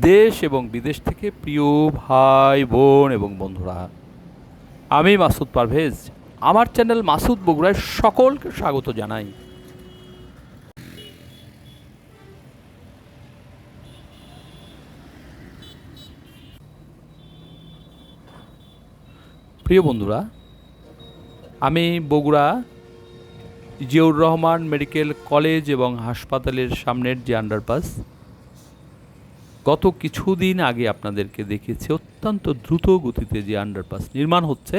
দেশ এবং বিদেশ থেকে প্রিয় ভাই, বোন এবং বন্ধুরা, আমি মাসুদ পারভেজ। আমার চ্যানেল মাসুদ বগুড়ায় সকলকে স্বাগত জানাই। প্রিয় বন্ধুরা, আমি বগুড়া জিয়াউর রহমান মেডিকেল কলেজ এবং হাসপাতালের সামনের যে আন্ডারপাস গত কিছুদিন আগে আপনাদেরকে দেখিয়েছি অত্যন্ত দ্রুত গতিতে যে আন্ডারপাস নির্মাণ হচ্ছে,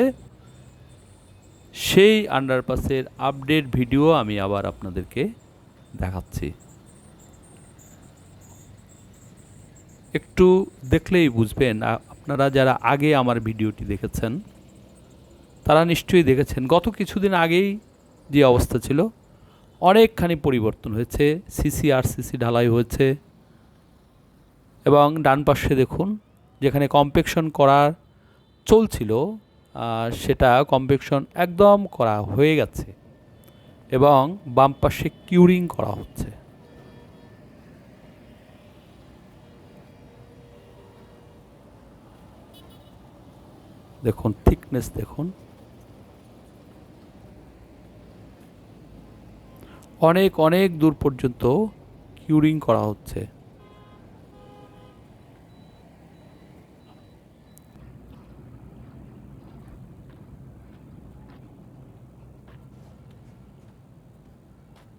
সেই আন্ডারপাসের আপডেট ভিডিও আমি আবার আপনাদেরকে দেখাচ্ছি। একটু দেখলেই বুঝবেন আপনারা যারা আগে আমার ভিডিওটি দেখেছেন, তারা নিশ্চয়ই দেখেছেন, গত কিছুদিন আগেই যে অবস্থা ছিল, অনেকখানি পরিবর্তন হয়েছে সিসি আর সিসি ঢালাই হয়েছে এবং ডান পাশে দেখুন, যেখানে কম্পেকশন করার চলছিল সেটা কম্পেকশন একদম করা হয়ে গেছে এবং বাম পাশে কিউরিং করা হচ্ছে। দেখুন থিকনেস দেখুন। অনেক অনেক দূর পর্যন্ত কিউরিং করা হচ্ছে।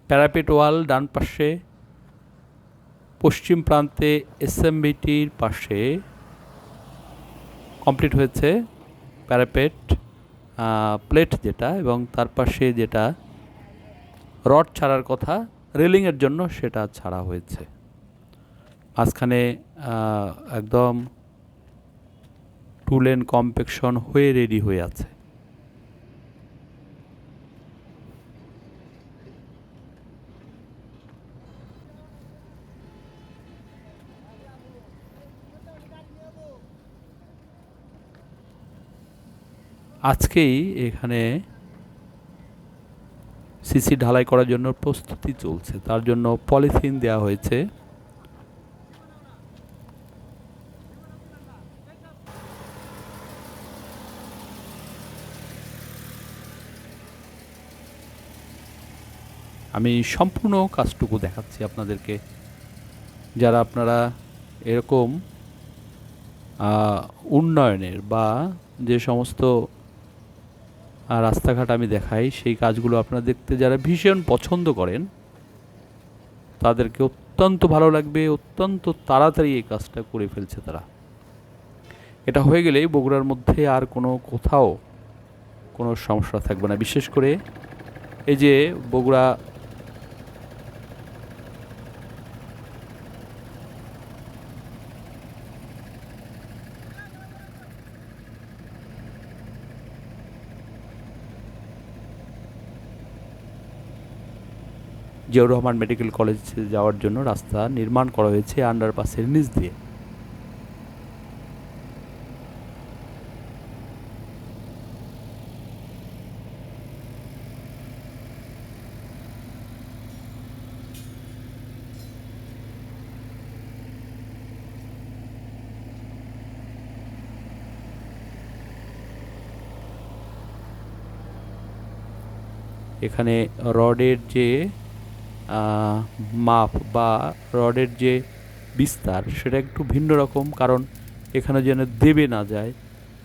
প্যারাপেট ওয়াল ডান পাশে, পশ্চিম প্রান্তে এসএমবিটির পাশে কমপ্লিট হয়েছে প্যারাপেট প্লেট যেটা এবং তার পাশে যেটা রড ছাড়ার কথা রেলিংয়ের জন্য সেটা ছাড়া হয়েছে। মাঝখানে একদম টু লেন কম্পেকশন হয়ে রেডি হয়ে আছে। আজকেই এখানে সিসি ঢালাই করার জন্য প্রস্তুতি চলছে। তার জন্য পলিথিন দেওয়া হয়েছে। আমি সম্পূর্ণ কাজটুকু দেখাচ্ছি আপনাদেরকে। যারা আপনারা এরকম উন্নয়নের বা যে সমস্ত রাস্তাঘাট আমি দেখাই, সেই কাজগুলো আপনারা দেখতে যারা ভীষণ পছন্দ করেন, তাদেরকে অত্যন্ত ভালো লাগবে, অত্যন্ত তাড়াতাড়ি এই কাজটা করে ফেলছে তারা। এটা হয়ে গেলেই বগুড়ার মধ্যে আর কোনো কোথাও কোনো সমস্যা থাকবে না। বিশেষ করে এই যে বগুড়া জিয়াউর রহমান মেডিকেল কলেজে যাওয়ার জন্য রাস্তা নির্মাণ করা হয়েছে আন্ডারপাসের নিচ দিয়ে। এখানে রডের যে মাপ বা রডের যে বিস্তার, সেটা একটু ভিন্ন রকম, কারণ এখানে যেন দেবে না যায়,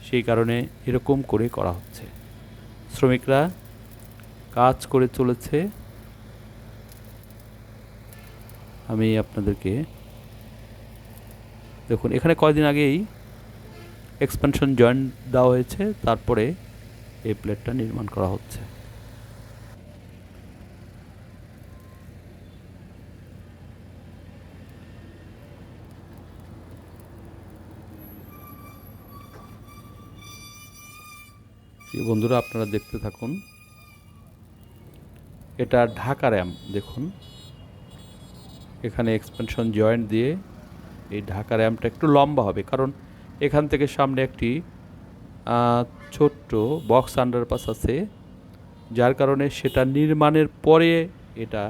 সেই কারণে এরকম করে করা হচ্ছে। শ্রমিকরা কাজ করে চলেছে। আমি আপনাদেরকে দেখুন, এখানে কয়দিন আগেই এক্সপেনশন জয়েন্ট দেওয়া হয়েছে, তারপরে এই প্লেটটা নির্মাণ করা হচ্ছে। প্রিয় বন্ধুরা, আপনারা দেখতে থাকুন। এটা ঢাকা র্যাম, দেখুন। এখানে এক্সপেনশন জয়েন্ট দিয়ে এই ঢাকা র্যামটা একটু লম্বা হবে, কারণ এখান থেকে সামনে একটি ছোট্ট বক্স আন্ডারপাস আছে, যার কারণে সেটা নির্মাণের পরে এটা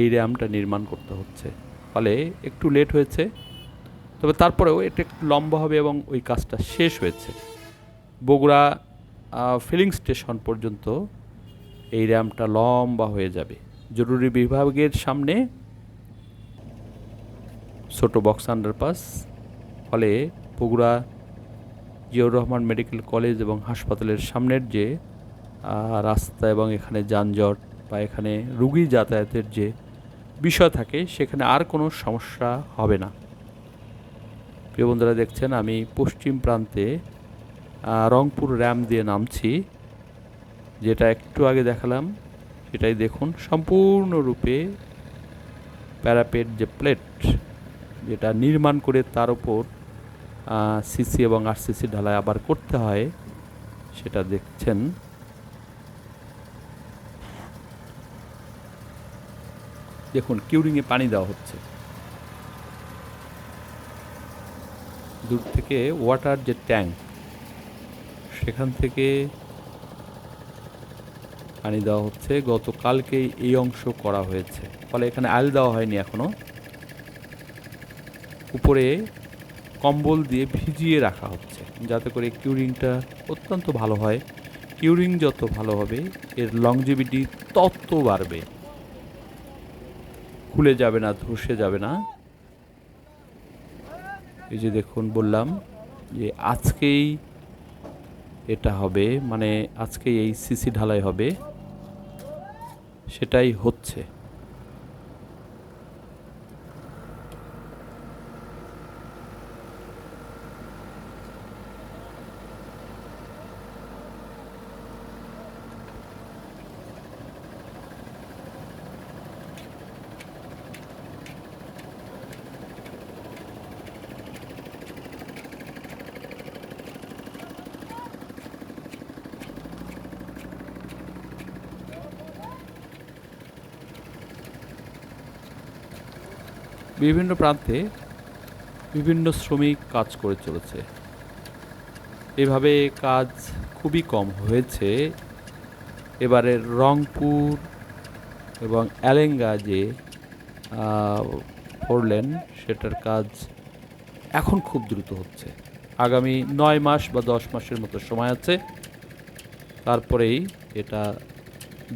এই র্যামটা নির্মাণ করতে হচ্ছে। ফলে একটু লেট হয়েছে, তবে তারপরেও এটা একটু লম্বা হবে এবং ওই কাজটা শেষ হয়েছে। বগুড়া ফিলিং স্টেশন পর্যন্ত এই র্যাম্পটা লম্বা হয়ে যাবে। জরুরি বিভাগের সামনে ছোট বক্স আন্ডারপাস ফলে বগুড়া জিয়াউর রহমান মেডিকেল কলেজ এবং হাসপাতালের সামনের যে রাস্তা এবং এখানে যানজট বা এখানে রুগী যাতায়াতের যে বিষয় থাকে, সেখানে আর কোনো সমস্যা হবে না। প্রিয় বন্ধুরা দেখছেন, আমি পশ্চিম প্রান্তে রংপুর র্যাম দিয়ে নামছি। যেটা একটু আগে দেখালাম, সেটাই দেখুন। সম্পূর্ণরূপে প্যারাপেট যে প্লেট, যেটা নির্মাণ করে তার উপর সিসি এবং আরসিসি ঢালাই আবার করতে হয়, সেটা দেখছেন। দেখুন, কিউরিংয়ে পানি দেওয়া হচ্ছে। দূর থেকে ওয়াটার যে ট্যাঙ্ক সেখান থেকে পানি দেওয়া হচ্ছে। গতকালকেই এই অংশ করা হয়েছে। ফলে এখানে আল দেওয়া হয়নি এখনও। উপরে কম্বল দিয়ে ভিজিয়ে রাখা হচ্ছে। যাতে করে কিউরিংটা অত্যন্ত ভালো হয়। কিউরিং যত ভালো হবে, এর লংজিভিটি তত বাড়বে। খুলে যাবে না, ধসে যাবে না। এই যে দেখুন, বললাম যে আজকেই এটা হবে মানে আজকে এই সিসি ঢালাই হবে সেটাই হচ্ছে। বিভিন্ন প্রান্তে বিভিন্ন শ্রমিক কাজ করে চলেছে। এভাবে কাজ খুবই কম হয়েছে। এবারের রংপুর এবং অ্যালেঙ্গা যে পড়লেন সেটার কাজ এখন খুব দ্রুত হচ্ছে। আগামী নয় মাস বা দশ মাসের মতো সময় আছে। তারপরেই এটা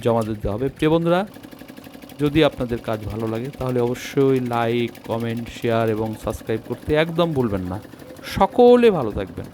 জমা দিতে হবে। প্রিয় বন্ধুরা যদি আপনাদের কাজ ভালো লাগে, তাহলে অবশ্যই লাইক কমেন্ট শেয়ার এবং সাবস্ক্রাইব করতে একদম ভুলবেন না। সকলে ভালো থাকবেন।